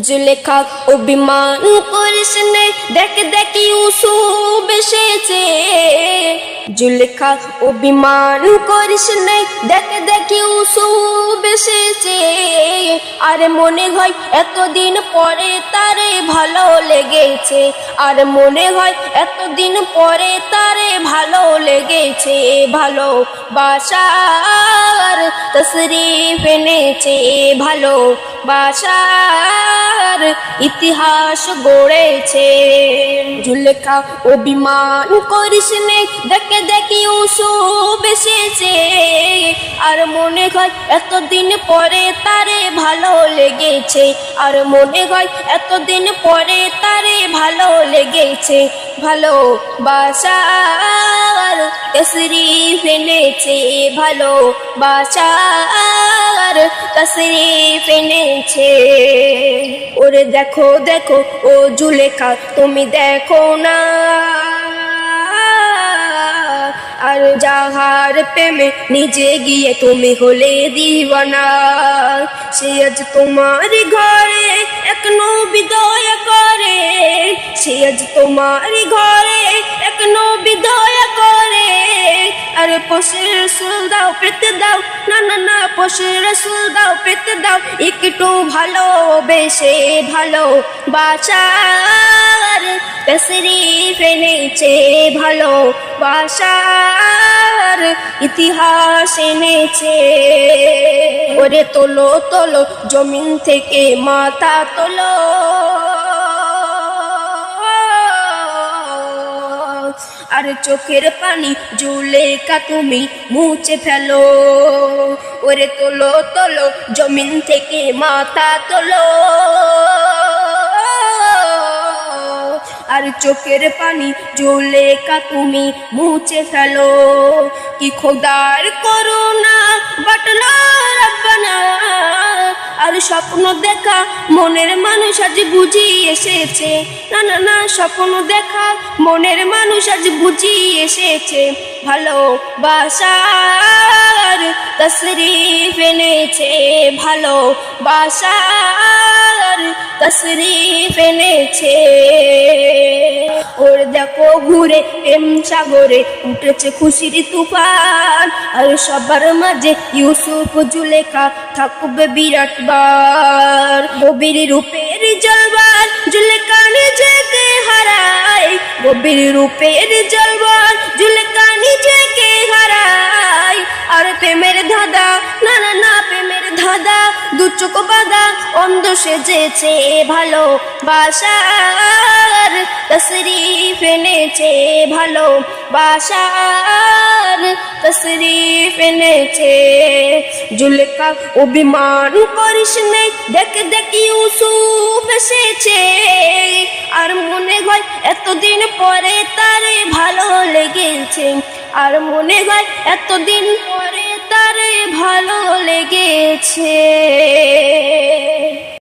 জুলেখা অভিমান করিস দেখ দেখি উসু বেসেছে জুলেখা অভিমান করিস নে দেখ, দেখি উসু বেসেছে আরে মনে হয় এতদিন পরে তারে ভালো লেগেছে। আর মনে হয় এতদিন পরে তারে ভালো লেগেছে। ভালো বাসার তসরিফ এনেছে। ভালো বাসার ইতিহাস গড়েছে। জুলেখা অভিমান করিস নে। দেখে দেখি উসু বেসেছে আর মনে হয় এতদিন পরে তারে ভালো লেগেছে। আর মনে হয় এতদিন পরে তারে ভালো লেগেছে। ভালো বাসার তসরি ফেনেছে ভালো বাসার তসরি ফেনেছে ওরে দেখো দেখো, ও জুলেখা, তুমি দেখো না। আর যাহার প্রেমে নিজে গিয়ে তুমি হলে দিবানা সে আজ তোমার ঘরে এক বিদয় করে। সে আজ তোমার ঘরে এক বিদয় করে। আরে পশের রসুল দাও, পেতে দাও পশের রসুল দাও, পেতে দাও, একটু ভালো বেশে ভালো বাচার তসরি ফেনেছে ভালো বাসার ইতিহাস এনেছে। ওরে তোলো তোলো, জমিন থেকে মাথা তোলো। আর চোখের পানি জুলেকা তুমি মুছে ফেলো। ওরে তোলো তোলো, জমিন থেকে মাথা তোলো। আর চোখের পানি জুলেকা তুমি মুছে ফেলো। কি খোদার করুণা বাটলো আর স্বপ্ন দেখা, মনের মানুষ আজ বুঝি এসেছে। না না না, স্বপ্ন দেখা, মনের মানুষ আজ বুঝি এসেছে। ভালো বাসার তসরিফ এনেছে ভালো বাসার ওর দেখো ঘুরে প্রেম সাগরে উঠেছে খুশির তুফান। আর সবার মাঝে ইউসুফ জুলেখা থাকবে বিরাট বার। গভীর রূপের জলবার জুলেখা নিজেকে হারায়। গভীর রূপের জলবার জুলেখা নিজেকে হারায়। আর প্রেমের ধাঁধা, না না না, প্রেমের ধাঁধা দু চোখ বাঁধা, অন্ধ সেজেছে ভালো বাসার। তসরিফ এনেছে ভালো বাসার। তসরিফ এনেছে। জুলেখা অভিমান করিস নে, দেখ, দেখি উসুফ এসেছে। আর মনে হয় এতদিন পরে তারে ভালো লেগেছে। আর মনে হয় এতদিন পরে তারে ভালো লেগেছে।